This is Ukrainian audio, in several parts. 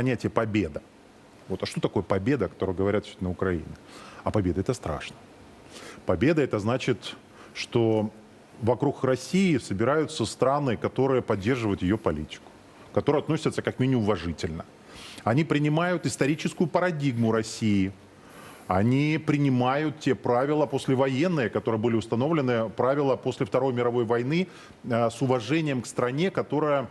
понятие победа. Вот, а что такое победа, о которой говорят на Украине? А победа это страшно. Победа это значит, что вокруг России собираются страны, которые поддерживают ее политику, которые относятся как минимум уважительно. Они принимают историческую парадигму России. Они принимают те правила послевоенные, которые были установлены, правила после Второй мировой войны э, с уважением к стране, которая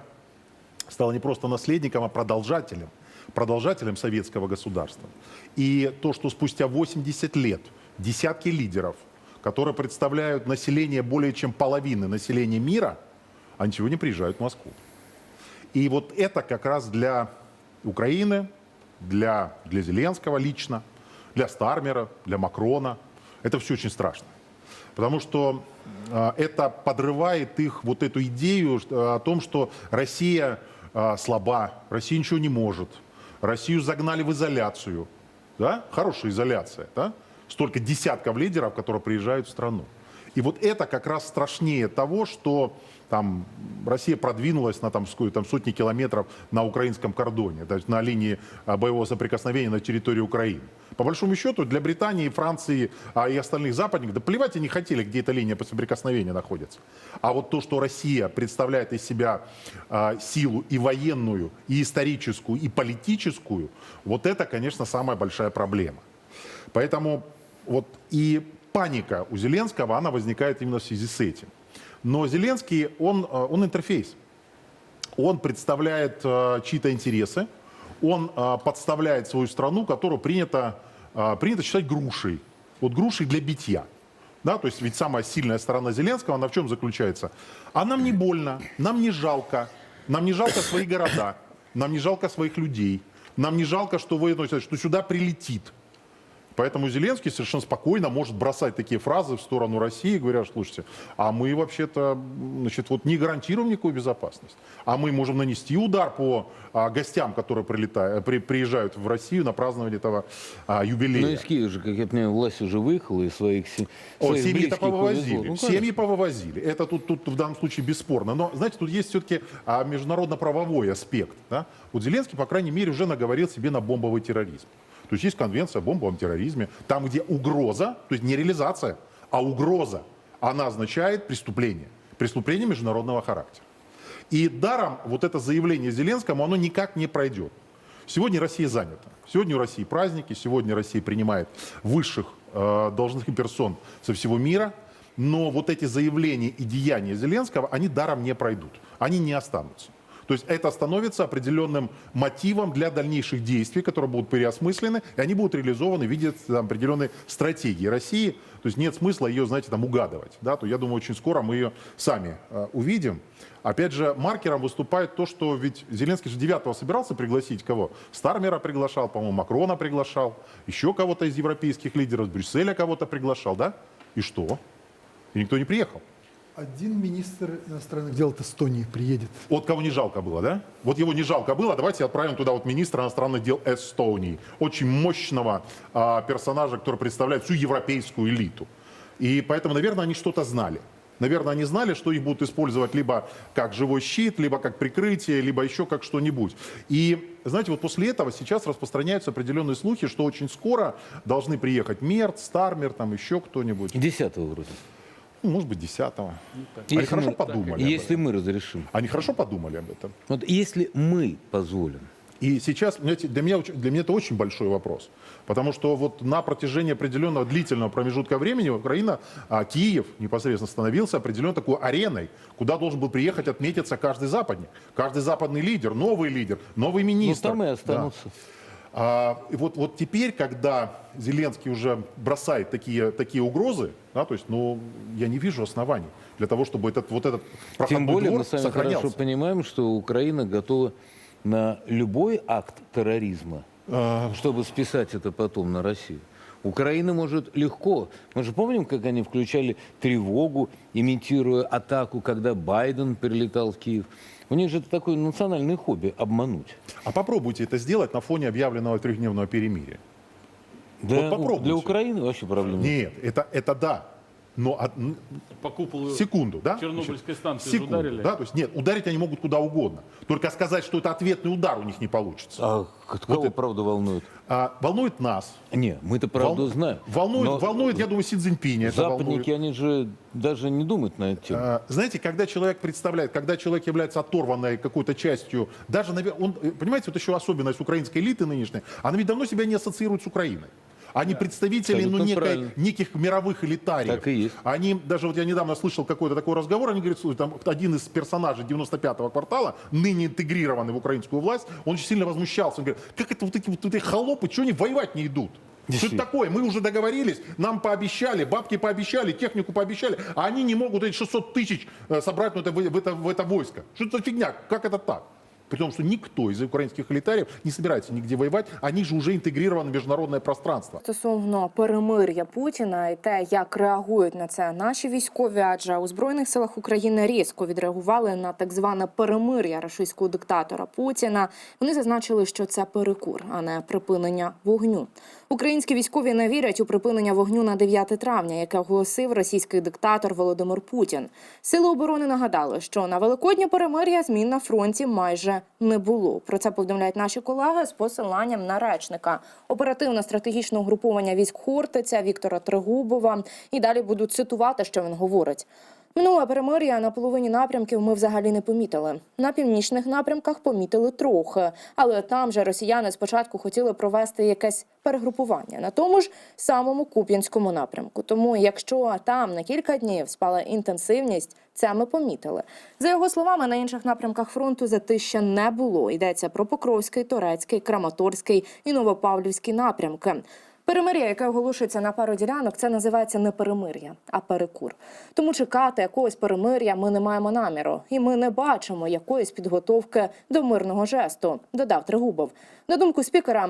стала не просто наследником, а продолжателем, продолжателем советского государства. И то, что спустя 80 лет десятки лидеров, которые представляют население более чем половины населения мира, они сегодня приезжают в Москву. И вот это как раз для Украины, для, для Зеленского лично, для Стармера, для Макрона. Это все очень страшно. Потому что э, это подрывает их вот эту идею о том, что Россия э, слаба, Россия ничего не может, Россию загнали в изоляцию. Да? Хорошая изоляция. Да? Столько десятков лидеров, которые приезжают в страну. И вот это как раз страшнее того, что там Россия продвинулась на там, там, сотни километров на украинском кордоне, то есть на линии а, боевого соприкосновения на территории Украины. По большому счету для Британии, Франции а, и остальных западников, да плевать они хотели, где эта линия соприкосновения находится. А вот то, что Россия представляет из себя а, силу и военную, и историческую, и политическую, вот это, конечно, самая большая проблема. Поэтому вот и паника у Зеленского, она возникает именно в связи с этим. Но Зеленский, он, э, он интерфейс. Он представляет э, чьи-то интересы, он э, подставляет свою страну, которую принято, принято считать грушей. Вот грушей для битья. Да, то есть ведь самая сильная сторона Зеленского, она в чем заключается? А нам не больно, нам не жалко, нам не жалко свои города, нам не жалко своих людей, нам не жалко, что вы, что сюда прилетит. Поэтому Зеленский совершенно спокойно может бросать такие фразы в сторону России, говоря, слушайте, а мы вообще-то значит, вот не гарантируем никакую безопасность. А мы можем нанести удар по а, гостям, которые прилетают, при, приезжают в Россию на празднование этого а, юбилея. Ну, из Киева же, как я понимаю, власть уже выехала из своих, се- О, своих семьи-то повывозили. Ну, семьи повывозили. Это тут, тут в данном случае бесспорно. Но, знаете, тут есть все-таки а, международно-правовой аспект. Да? Вот Зеленский, по крайней мере, уже наговорил себе на бомбовый терроризм. То есть есть конвенция о бомбовом терроризме, там, где угроза, то есть не реализация, а угроза, она означает преступление. Преступление международного характера. И даром вот это заявление Зеленскому, оно никак не пройдет. Сегодня Россия занята. Сегодня у России праздники, сегодня Россия принимает высших э, должностных персон со всего мира. Но вот эти заявления и деяния Зеленского, они даром не пройдут. Они не останутся. То есть это становится определенным мотивом для дальнейших действий, которые будут переосмыслены, и они будут реализованы в виде там, определенной стратегии России. То есть нет смысла ее, знаете, там угадывать. Да? То я думаю, очень скоро мы ее сами э, увидим. Опять же, маркером выступает то, что ведь Зеленский же 9 собирался пригласить кого? Стармера приглашал, по-моему, Макрона приглашал, еще кого-то из европейских лидеров, Брюсселя кого-то приглашал, да? И что? И никто не приехал. Один министр иностранных дел от Эстонии приедет. Вот кого не жалко было, да? Вот его не жалко было. Давайте отправим туда вот министра иностранных дел Эстонии. Очень мощного а, персонажа, который представляет всю европейскую элиту. И поэтому, наверное, они что-то знали. Наверное, они знали, что их будут использовать либо как живой щит, либо как прикрытие, либо еще как что-нибудь. И, знаете, вот после этого сейчас распространяются определенные слухи, что очень скоро должны приехать Мерт, Стармер, там еще кто-нибудь. Десятого вроде. Ну, может быть, десятого. Они хорошо мы, подумали. Если этом. мы разрешим. Они хорошо подумали об этом. Вот если мы позволим. И сейчас, знаете, для меня, для меня это очень большой вопрос. Потому что вот на протяжении определенного длительного промежутка времени Украина, а, Киев непосредственно становился определенной такой ареной, куда должен был приехать отметиться каждый западник, каждый западный лидер, новый лидер, новый Ну, министр. там и Да. А, и вот, вот теперь, когда Зеленский уже бросает такие, такие угрозы, да, то есть, ну, я не вижу оснований для того, чтобы этот, вот этот проходной Тем более двор мы с вами сохранялся. хорошо понимаем, что Украина готова на любой акт терроризма, А, чтобы списать это потом на Россию. Украина может легко. Мы же помним, как они включали тревогу, имитируя атаку, когда Байден прилетал в Киев. У них же это такое национальное хобби – обмануть. А попробуйте это сделать на фоне объявленного трехдневного перемирия. Для, попробуйте. для Украины вообще проблем нет. Нет, это, это да. Но од- н- По куполу секунду, да? Чернобыльской станции секунду, ударили. да? То есть нет, ударить они могут куда угодно. Только сказать, что это ответный удар у них не получится. А к- кого это- правда волнует? А, волнует нас. Не, мы-то правду Вол- знаем. Волнует, Но волнует, я думаю, Си Цзиньпиня. это волнует. Западники, они же даже не думают на эту тему. А, Знаете, когда человек представляет, когда человек является оторванной какой-то частью, даже, он, э, понимаете, вот еще особенность украинской элиты нынешней, она ведь давно себя не ассоциирует с Украиной. Они представители ну, некой- правильно. неких мировых элитариев. Так и есть. Они, даже вот я недавно слышал какой-то такой разговор, они говорят, там один из персонажей 95-го квартала, ныне интегрированный в украинскую власть, он очень сильно возмущался. Он говорит, как это вот эти вот эти холопы, что они воевать не идут? Что это такое? Мы уже договорились, нам пообещали, бабки пообещали, технику пообещали, а они не могут эти 600 тысяч э, собрать ну, это, в, в это, в это войско. Что это за фигня? Как это так? При том, что никто из украинских элитариев не собирается нигде воевать, они же уже интегрированы в международное пространство. Стосовно перемир'я Путіна і те, як реагують на це наші військові, адже у збройних силах України різко відреагували на так зване перемир'я рашистського диктатора Путіна. Вони зазначили, що це перекур, а не припинення вогню. Українські військові не вірять у припинення вогню на 9 травня, яке оголосив російський диктатор Володимир Путін. Сили оборони нагадали, що на великоднє перемир'я змін на фронті майже не було. Про це повідомляють наші колеги з посиланням на речника оперативно-стратегічного угруповання військ Хортиця Віктора Трегубова. І далі буду цитувати, що він говорить. Минуле перемир'я на половині напрямків ми взагалі не помітили. На північних напрямках помітили трохи, але там же росіяни спочатку хотіли провести якесь перегрупування на тому ж самому Куп'янському напрямку. Тому, якщо там на кілька днів спала інтенсивність, це ми помітили. За його словами, на інших напрямках фронту затища не було. Йдеться про Покровський, Торецький, Краматорський і Новопавлівський напрямки. Перемир'я, яке оголошується на пару ділянок, це називається не перемир'я, а перекур. Тому чекати якогось перемир'я ми не маємо наміру, і ми не бачимо якоїсь підготовки до мирного жесту, додав Трегубов. На думку спікера.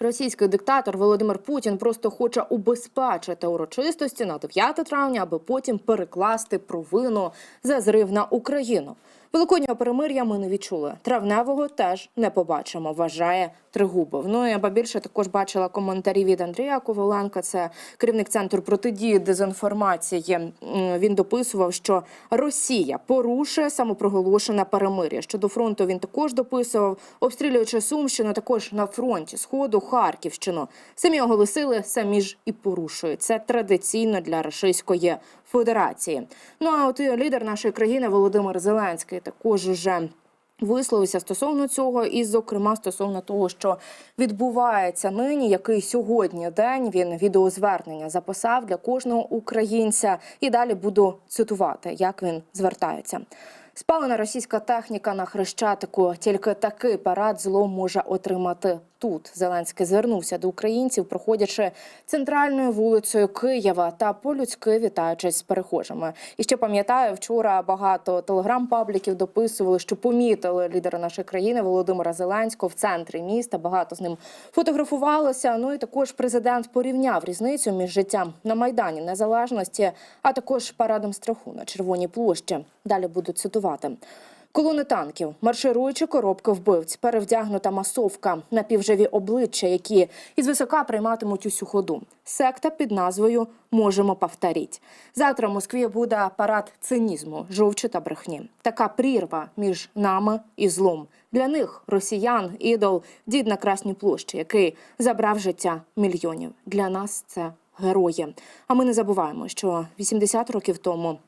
Російський диктатор Володимир Путін просто хоче убезпечити урочистості на 9 травня, аби потім перекласти провину за зрив на Україну. Великоднього перемир'я ми не відчули. Травневого теж не побачимо, вважає Тригубов. Ну я ба більше також бачила коментарі від Андрія Коваленка. Це керівник центру протидії дезінформації. Він дописував, що Росія порушує самопроголошене перемир'я. Щодо фронту він також дописував, обстрілюючи Сумщину, також на фронті сходу Харківщину. Самі оголосили, самі ж і порушують. Це традиційно для Російської Федерації. Ну а от і лідер нашої країни Володимир Зеленський також уже. Висловився стосовно цього, і, зокрема, стосовно того, що відбувається нині, який сьогодні день він відеозвернення записав для кожного українця. І далі буду цитувати, як він звертається. Спалена російська техніка на хрещатику. Тільки такий парад зло може отримати тут. Зеленський звернувся до українців, проходячи центральною вулицею Києва та по-людськи вітаючись з перехожими. І ще пам'ятаю, вчора багато телеграм-пабліків дописували, що помітили лідера нашої країни Володимира Зеленського в центрі міста. Багато з ним фотографувалося. Ну і також президент порівняв різницю між життям на майдані Незалежності, а також парадом страху на Червоній площі. Далі буду цитувати. Колони танків, маршируючі коробки вбивць, перевдягнута масовка, напівживі обличчя, які із висока прийматимуть усю ходу. Секта під назвою Можемо повторіть. Завтра в Москві буде парад цинізму, жовчі та брехні. Така прірва між нами і злом. Для них росіян ідол дід на Красній площі, який забрав життя мільйонів. Для нас це герої. А ми не забуваємо, що 80 років тому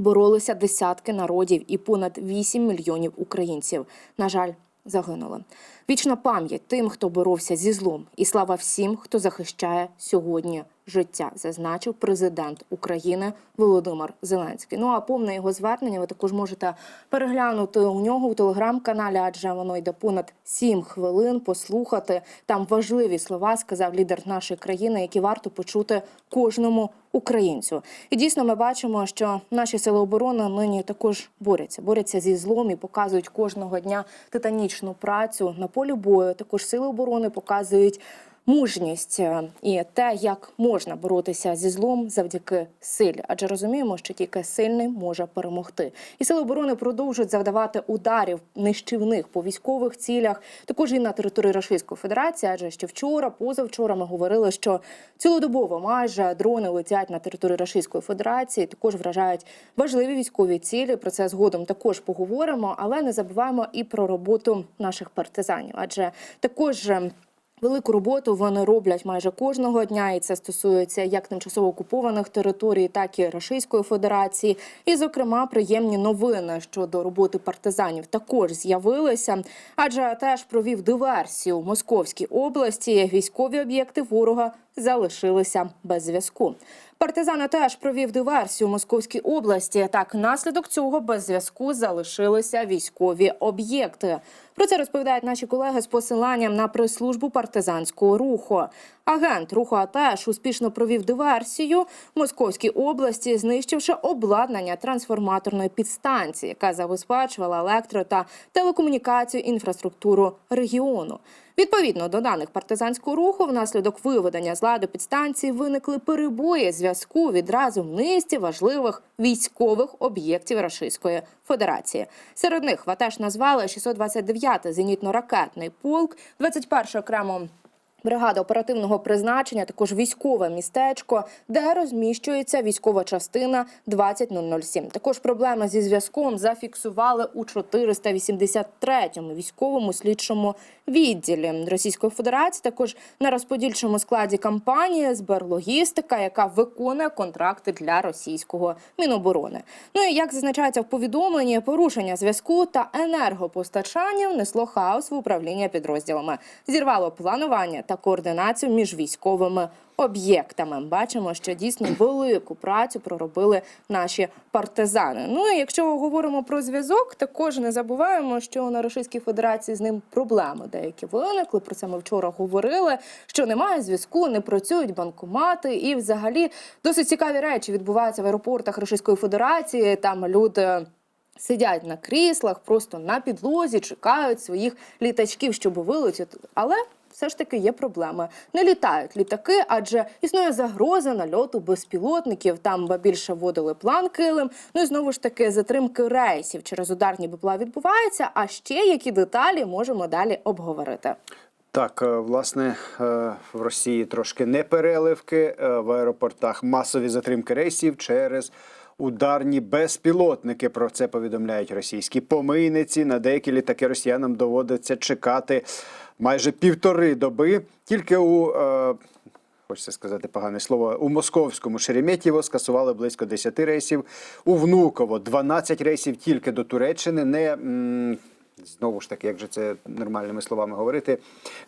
боролися десятки народів і понад 8 мільйонів українців. На жаль, загинули. Вічна пам'ять тим, хто боровся зі злом, і слава всім, хто захищає сьогодні життя, зазначив президент України Володимир Зеленський. Ну а повне його звернення ви також можете переглянути у нього у телеграм-каналі, адже воно йде понад 7 хвилин. Послухати там важливі слова, сказав лідер нашої країни, які варто почути кожному українцю. І дійсно ми бачимо, що наші сили оборони нині також борються, борються зі злом і показують кожного дня титанічну працю на полі бою. Також сили оборони показують. Мужність е, і те, як можна боротися зі злом завдяки силі, адже розуміємо, що тільки сильний може перемогти. І сили оборони продовжують завдавати ударів нищівних по військових цілях, також і на території Російської Федерації. Адже ще вчора, позавчора, ми говорили, що цілодобово майже дрони летять на територію Російської Федерації, також вражають важливі військові цілі. Про це згодом також поговоримо, але не забуваємо і про роботу наших партизанів, адже також. Велику роботу вони роблять майже кожного дня, і це стосується як тимчасово окупованих територій, так і Російської Федерації. І, зокрема, приємні новини щодо роботи партизанів також з'явилися, адже теж провів диверсію в Московській області. Військові об'єкти ворога залишилися без зв'язку. Партизани теж провів диверсію в Московській області. Так, наслідок цього без зв'язку залишилися військові об'єкти. Про це розповідають наші колеги з посиланням на прес-службу партизанського руху. Агент руху АТЕШ успішно провів диверсію в Московській області, знищивши обладнання трансформаторної підстанції, яка забезпечувала електро та телекомунікацію інфраструктуру регіону. Відповідно до даних партизанського руху, внаслідок виведення з ладу підстанції виникли перебої зв'язку відразу в низці важливих військових об'єктів Російської Федерації. Серед них ВАТЕШ назвали 629-й зенітно-ракетний полк, 21 окремо Бригада оперативного призначення, також військове містечко, де розміщується військова частина 20007. Також проблеми зі зв'язком зафіксували у 483-му військовому слідчому відділі Російської Федерації. Також на розподільчому складі компанії Зберлогістика, яка виконує контракти для російського міноборони. Ну і як зазначається в повідомленні, порушення зв'язку та енергопостачання внесло хаос в управління підрозділами, зірвало планування та координацію між військовими об'єктами. Бачимо, що дійсно велику працю проробили наші партизани. Ну і якщо говоримо про зв'язок, також не забуваємо, що на Російській Федерації з ним проблеми деякі виникли. Про це ми вчора говорили. Що немає зв'язку, не працюють банкомати, і взагалі досить цікаві речі відбуваються в аеропортах Російської Федерації. Там люди. Сидять на кріслах, просто на підлозі, чекають своїх літачків, щоб вилетіти. Але все ж таки є проблеми. Не літають літаки, адже існує загроза нальоту безпілотників. Там більше вводили план Килим. Ну і знову ж таки затримки рейсів через ударні БПЛА відбуваються. А ще які деталі можемо далі обговорити. Так, е, власне, е, в Росії трошки не переливки е, в аеропортах, масові затримки рейсів через ударні безпілотники. Про це повідомляють російські помийниці. На деякі літаки росіянам доводиться чекати майже півтори доби. Тільки у е, Хочеться сказати погане слово. У московському Шереметьєво скасували близько 10 рейсів. У Внуково 12 рейсів тільки до Туреччини. Не знову ж таки, як же це нормальними словами говорити,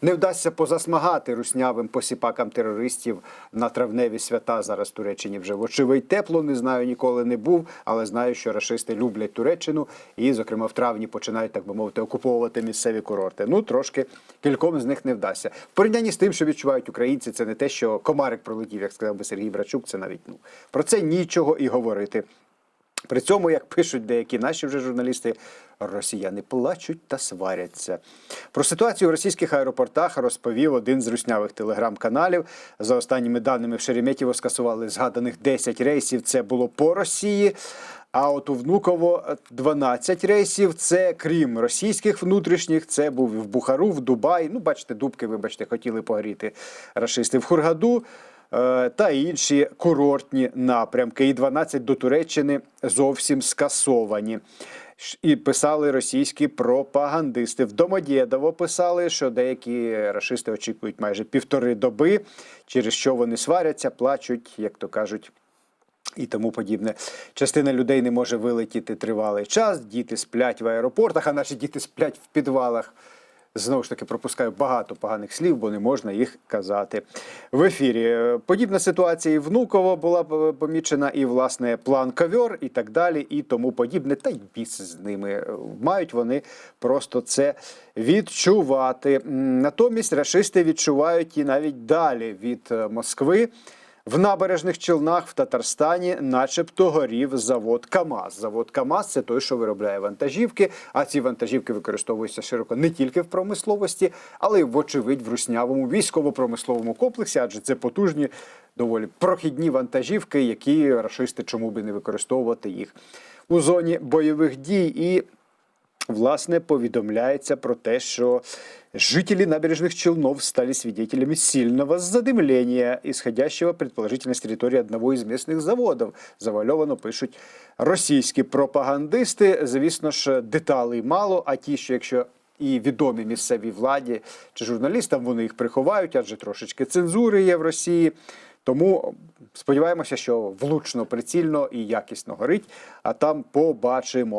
не вдасться позасмагати руснявим посіпакам терористів на травневі свята. Зараз в Туреччині вже вочевидь тепло. Не знаю, ніколи не був, але знаю, що рашисти люблять Туреччину і, зокрема, в травні починають так би мовити окуповувати місцеві курорти. Ну трошки кільком з них не вдасться. В порівнянні з тим, що відчувають українці, це не те, що комарик пролетів, як сказав би Сергій Брачук. Це навіть ну про це нічого і говорити. При цьому, як пишуть деякі наші вже журналісти, росіяни плачуть та сваряться. Про ситуацію в російських аеропортах розповів один з руснявих телеграм-каналів. За останніми даними в Шереметьєво скасували згаданих 10 рейсів. Це було по Росії. А от у Внуково 12 рейсів. Це крім російських внутрішніх, це був в Бухару, в Дубай. Ну, бачите, дубки, вибачте, хотіли погріти рашисти в Хургаду е, та інші курортні напрямки. І 12 до Туреччини зовсім скасовані. І писали російські пропагандисти. В Домодєдово писали, що деякі рашисти очікують майже півтори доби, через що вони сваряться, плачуть, як то кажуть і тому подібне. Частина людей не може вилетіти тривалий час, діти сплять в аеропортах, а наші діти сплять в підвалах. Знову ж таки, пропускаю багато поганих слів, бо не можна їх казати. В ефірі Е, подібна ситуація і внуково була помічена, і власне план ковьор, і так далі, і тому подібне. Та й біс з ними. Е, Мають вони просто це відчувати. Натомість рашисти відчувають і навіть далі від е, Москви. В набережних Челнах в Татарстані, начебто, горів завод КАМАЗ. Завод КАМАЗ це той, що виробляє вантажівки. А ці вантажівки використовуються широко не тільки в промисловості, але й, вочевидь, в руснявому військово-промисловому комплексі, адже це потужні, доволі прохідні вантажівки, які рашисти чому би не використовувати їх у зоні бойових дій. І власне, повідомляется про те, что жители набережных Челнов стали свидетелями сильного задымления, исходящего, предположительно, с территории одного из местных заводов. Завальовано пишуть російські пропагандисти. Звісно ж, деталей мало, а ті, що якщо і відомі місцевій владі чи журналістам, вони їх приховають, адже трошечки цензури є в Росії. Тому сподіваємося, що влучно, прицільно і якісно горить, а там побачимо.